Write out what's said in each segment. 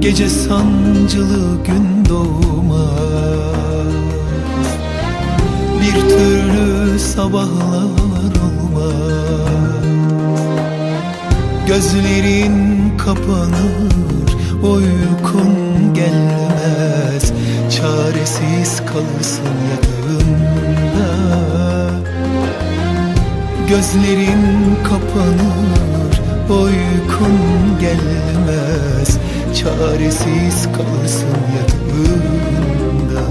Gece sancılı gün doğmaz Bir türlü sabahlar olmaz Gözlerin kapanır Uykun gelmez. Çaresiz kalırsın yatağında. Gözlerin kapanır Uykun gelmez Çaresiz kalırsın yatağında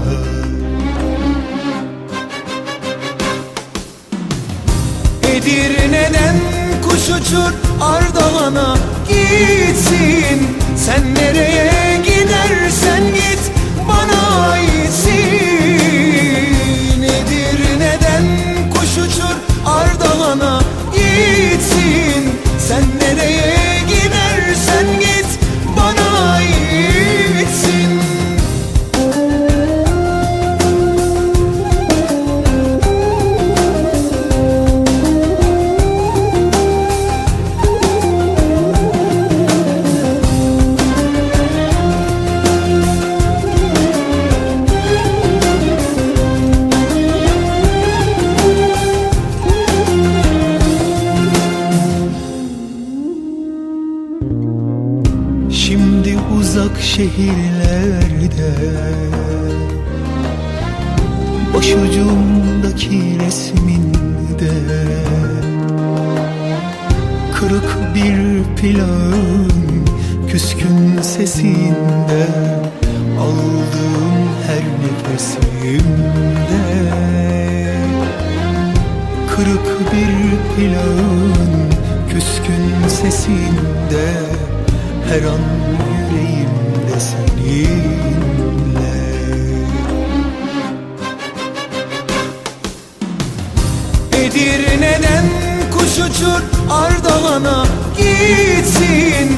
Edirne'den kuş uçur Ardahan'a gitsin? Sen nereye gidersen git bana aitsin Şimdi uzak şehirlerde Başucumdaki resminde Kırık bir plan Küskün sesinde Aldığım her nefesimde Kırık bir plan Sesinde Her an yüreğimde seninle. Edirne'den kuş uçur Ardahan'a gitsin